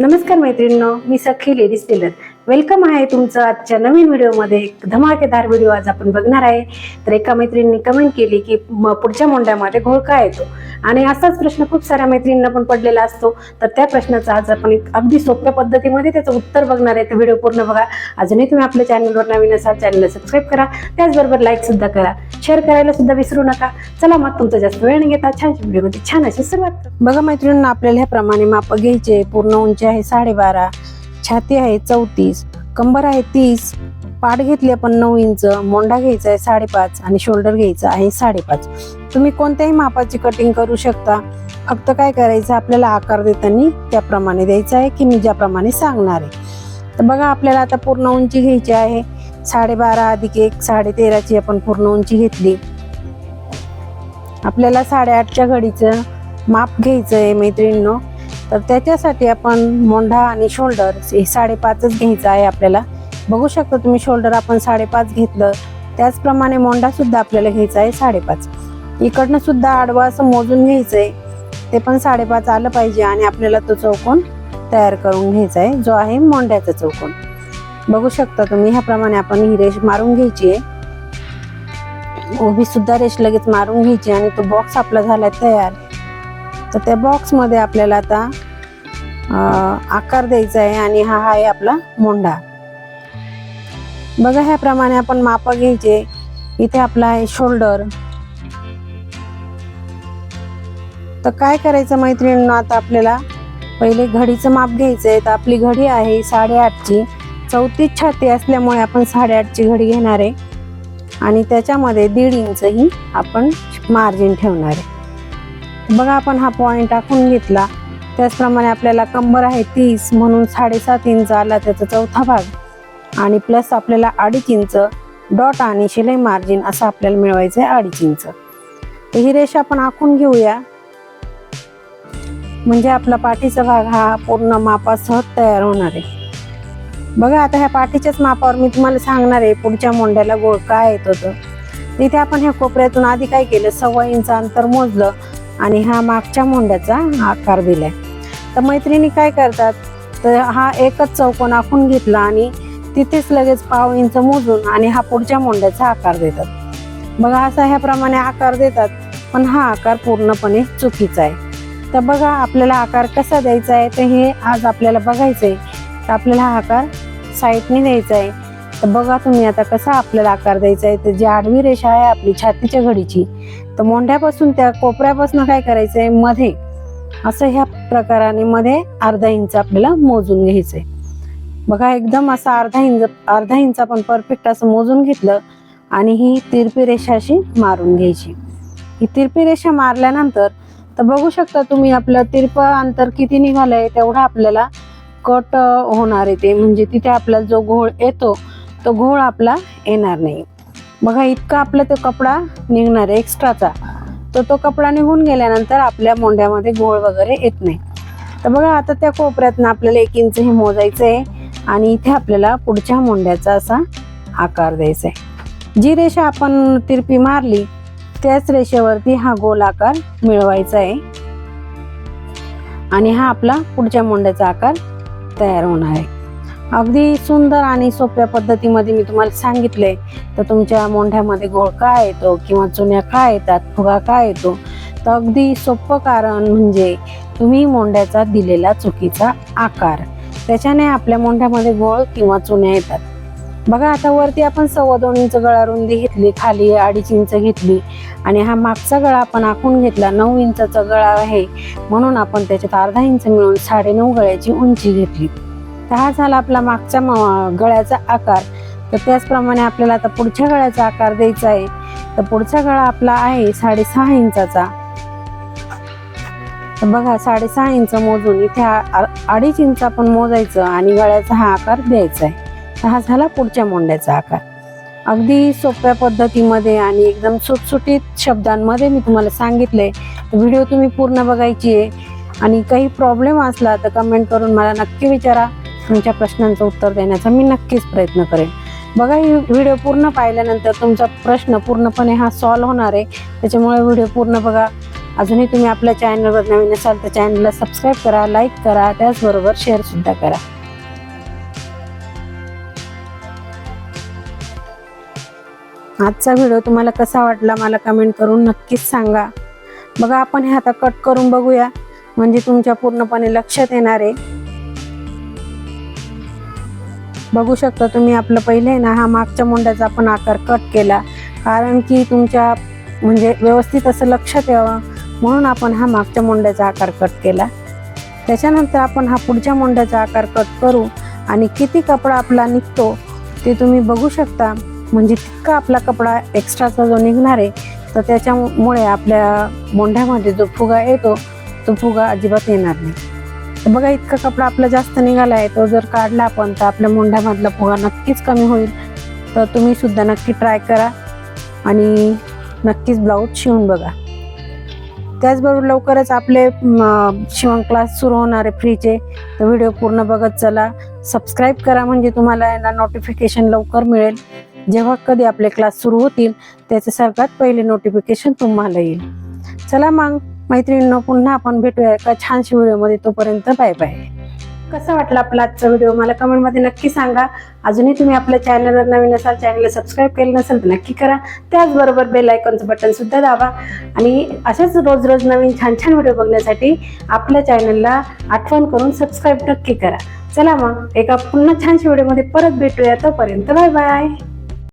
नमस्कार मैत्रिणींनो मी सखी लेडीज टेलर. वेलकम आहे तुमचं आजच्या नवीन व्हिडिओमध्ये. एक धमाकेदार व्हिडिओ आज आपण बघणार आहे. तर एका मैत्रिणींनी कमेंट केली की पुढच्या मोंड्यामध्ये घोळका येतो. आणि असाच प्रश्न खूप साऱ्या मैत्रिणींना पण पडलेला असतो. तर त्या प्रश्नाचा आज आपण एक अगदी सोप्या पद्धतीमध्ये त्याचं उत्तर बघणार आहे. तर व्हिडिओ पूर्ण बघा. अजूनही तुम्ही आपल्या चॅनलवर नवीन असाल चॅनलला सबस्क्राईब करा. त्याचबरोबर लाईक सुद्धा करा. शेअर करायला सुद्धा विसरू नका. चला मग तुमचा जास्त वेळ न घेता छान व्हिडिओमध्ये छान अशी सुरुवात बघा मैत्रिणींना आपल्याला ह्याप्रमाणे माप घ्यायचे पूर्ण उंची आहे साडेबारा. छाती आहे चौतीस कंबर आहे तीस पाठ घेतली आपण नऊ इंच मोंडा घ्यायचा आहे साडेपाच आणि शोल्डर घ्यायचा आहे साडेपाच. तुम्ही कोणत्याही मापाची कटिंग करू शकता. फक्त काय करायचं आपल्याला आकार देताना त्याप्रमाणे द्यायचा आहे की मी ज्याप्रमाणे सांगणार आहे. तर बघा आपल्याला आता पूर्ण उंची घ्यायची आहे. साडेबारा अधिक एक साडे तेराची आपण पूर्ण उंची घेतली. आपल्याला साडेआठच्या घडीचं माप घ्यायचं आहे मैत्रिणींनो. तर त्याच्यासाठी आपण मोंढा आणि शोल्डर हे साडेपाचच घ्यायचं आहे आपल्याला. बघू शकता तुम्ही शोल्डर आपण साडेपाच घेतलं. त्याचप्रमाणे मोंढासुद्धा आपल्याला घ्यायचा आहे साडेपाच. इकडनं सुद्धा आडवा असं मोजून घ्यायचं आहे ते पण साडेपाच आलं पाहिजे आणि आपल्याला तो चौकोन तयार करून घ्यायचा आहे जो आहे मोंढ्याचा चौकोन. बघू शकता तुम्ही ह्याप्रमाणे आपण ही रेष मारून घ्यायची आहे. उभी सुद्धा रेष लगेच मारून घ्यायची आणि तो बॉक्स आपला झाला तयार. तर त्या बॉक्समध्ये आपल्याला आता आकार द्यायचा आहे आणि हा आहे आपला मोंडा बघा ह्याप्रमाणे आपण माप घ्यायचे. इथे आपला आहे शोल्डर तर काय करायचं मैत्रिणींना आता आपल्याला पहिले घडीचं माप घ्यायचं आहे. तर आपली घडी आहे साडेआठची. चौतीस छाती असल्यामुळे आपण साडेआठची घडी घेणार आहे. आणि त्याच्यामध्ये दीड इंच ही आपण मार्जिन ठेवणार आहे. बघा आपण हा पॉईंट आखून घेतला. त्याचप्रमाणे आपल्याला कंबर आहे तीस म्हणून साडेसात इंच आला त्याचा चौथा भाग. आणि प्लस आपल्याला अडीच इंच डॉट आणि शिलाई मार्जिन असं आपल्याला मिळवायचं आहे अडीच इंच तर ही रेषा आपण आखून घेऊया. म्हणजे आपला पाठीचा भाग हा पूर्ण मापासह तयार होणार आहे. बघा आता ह्या पाठीच्याच मापावर मी तुम्हाला सांगणार आहे पुढच्या मोंड्याला गोळ काय येत होतं. तिथे आपण ह्या कोपऱ्यातून आधी काय केलं? सव्वा इंच अंतर मोजलं. आणि हा मागच्या मोंड्याचा आकार दिलाय. तर मैत्रिणी काय करतात? तर हा एकच चौकोन आखून घेतला आणि तिथेच लगेच पाव इंच मोजून आणि हा पुढच्या मोंड्याचा आकार देतात. बघा असा ह्याप्रमाणे आकार देतात पण हा आकार पूर्णपणे चुकीचा आहे. तर बघा आपल्याला आकार कसा द्यायचा आहे? तर हे आज आपल्याला बघायचं आहे तर आपल्याला हा आकार साईडने द्यायचा आहे. तर बघा तुम्ही आता कसा आपल्याला आकार द्यायचा आहे. तर जी आडवी रेषा आहे आपली छातीच्या घडीची तर मोंढ्यापासून त्या कोपऱ्यापासून काय करायचं आहे मध्ये. असं ह्या प्रकाराने मध्ये अर्धा इंच आपल्याला मोजून घ्यायचंय. बघा एकदम असं अर्धा इंच अर्धा इंच आपण परफेक्ट असं मोजून घेतलं आणि ही तिरपी रेषा अशी मारून घ्यायची. ही तिरपी रेषा मारल्यानंतर तर बघू शकता तुम्ही आपलं तिरप अंतर किती निघालंय तेवढा आपल्याला कट होणार आहे ते. म्हणजे तिथे आपला जो घोळ येतो तो घोळ आपला येणार नाही. बघा इतका आपला तो कपडा निघणार आहे एक्स्ट्राचा तर तो कपडा निघून गेल्यानंतर आपल्या मोंढ्यामध्ये घोळ वगैरे येत नाही. तर बघा आता त्या कोपऱ्यातनं आपल्याला एक इंच हे मोजायचं आहे आणि इथे आपल्याला पुढच्या मोंढ्याचा असा आकार द्यायचा आहे जी रेषा आपण तिरपी मारली त्याच रेषेवरती हा गोल आकार मिळवायचा आहे आणि हा आपला पुढच्या मोंड्याचा आकार तयार होणार आहे. अगदी सुंदर आणि सोप्या पद्धतीमध्ये मी तुम्हाला सांगितले तर तुमच्या मोंढ्यामध्ये गोळ का येतो किंवा चुन्या का येतात फुगा का येतो तर अगदी सोपं कारण म्हणजे तुम्ही मोंढ्याचा दिलेला चुकीचा आकार. त्याच्याने आपल्या मोंढ्यामध्ये गोळ किंवा चुन्या येतात. बघा आता वरती आपण सव्वा दोन इंच गळा रुंदी घेतली खाली अडीच इंच घेतली आणि हा मागचा गळा आपण आखून घेतला नऊ इंचाचा गळा आहे. म्हणून आपण त्याच्यात अर्धा इंच मिळून साडेनऊ गळ्याची उंची घेतली. तर हा झाला आपला मागच्या म- गळ्याचा आकार. तर त्याचप्रमाणे आपल्याला आता पुढच्या गळ्याचा आकार द्यायचा आहे. तर पुढचा गळा आपला आहे साडेसहा इंचाचा. तर बघा साडेसहा इंच मोजून इथे अडीच इंच आपण मोजायचं आणि गळ्याचा हा आकार द्यायचा आहे. तर हा झाला पुढच्या मोंड्याचा आकार. अगदी सोप्या पद्धतीमध्ये आणि एकदम सुटसुटीत शब्दांमध्ये मी तुम्हाला सांगितलंय. तर व्हिडिओ तुम्ही पूर्ण बघायची आहे. आणि काही प्रॉब्लेम असला तर कमेंट करून मला नक्की विचारा. तुमच्या प्रश्नांचं उत्तर देण्याचा मी नक्कीच प्रयत्न करेन. बघा ही व्हिडिओ पूर्ण पाहिल्यानंतर तुमचा प्रश्न पूर्णपणे हा सॉल्व्ह होणार आहे. त्याच्यामुळे व्हिडिओ पूर्ण बघा. अजूनही तुम्ही आपल्या चॅनलवर नवीन असाल तर चॅनलला सबस्क्राईब करा लाईक करा त्याचबरोबर शेअर सुद्धा करा. आजचा व्हिडिओ तुम्हाला कसा वाटला मला कमेंट करून नक्कीच सांगा. बघा आपण हे आता कट करून बघूया. म्हणजे तुमच्या पूर्णपणे लक्षात येणार आहे. बघू शकता तुम्ही आपलं पहिले ना हा मागच्या मुंड्याचा आपण आकार कट केला. कारण की तुमच्या म्हणजे व्यवस्थित असं लक्षात यावं म्हणून आपण हा मागच्या मुंड्याचा आकार कट केला. त्याच्यानंतर आपण हा पुढच्या मुंड्याचा आकार कट करू आणि किती कपडा आपला निघतो ते तुम्ही बघू शकता. म्हणजे तितका आपला कपडा एक्स्ट्राचा जो निघणार आहे तर त्याच्यामुळे आपल्या मोंढ्यामध्ये जो फुगा येतो तो फुगा अजिबात येणार नाही. बघा इतका कपडा आपला जास्त निघाला आहे तो जर काढला आपण तर आपल्या मोंढ्यामधला फुगा नक्कीच कमी होईल. तर तुम्ही सुद्धा नक्की ट्राय करा आणि नक्कीच ब्लाऊज शिवून बघा. त्याचबरोबर लवकरच आपले शिवण क्लास सुरू होणार आहे फ्रीचे तर व्हिडिओ पूर्ण बघत चला. सबस्क्राईब करा म्हणजे तुम्हाला याला नोटिफिकेशन लवकर मिळेल. जेव्हा कधी आपले क्लास सुरू होतील त्याचं सर्वात पहिले नोटिफिकेशन तुम्हाला येईल. चला मग. मैत्रिणींना पुन्हा आपण भेटूया एका छानशी व्हिडिओमध्ये. तोपर्यंत बाय बाय. कसा वाटला आपला आजचा व्हिडिओ? मला कमेंटमध्ये नक्की सांगा. अजूनही तुम्ही आपल्या चॅनलवर नवीन असाल चॅनलला सबस्क्राईब केलं नसेल तर नक्की करा. त्याचबरोबर बेल आयकॉनचं बटन सुद्धा दाबा. आणि असेच रोज रोज नवीन छान छान व्हिडिओ बघण्यासाठी आपल्या चॅनलला आठवण करून सबस्क्राईब नक्की करा. चला मग एका पुन्हा छानशा व्हिडिओमध्ये परत भेटूया. तोपर्यंत बाय बाय.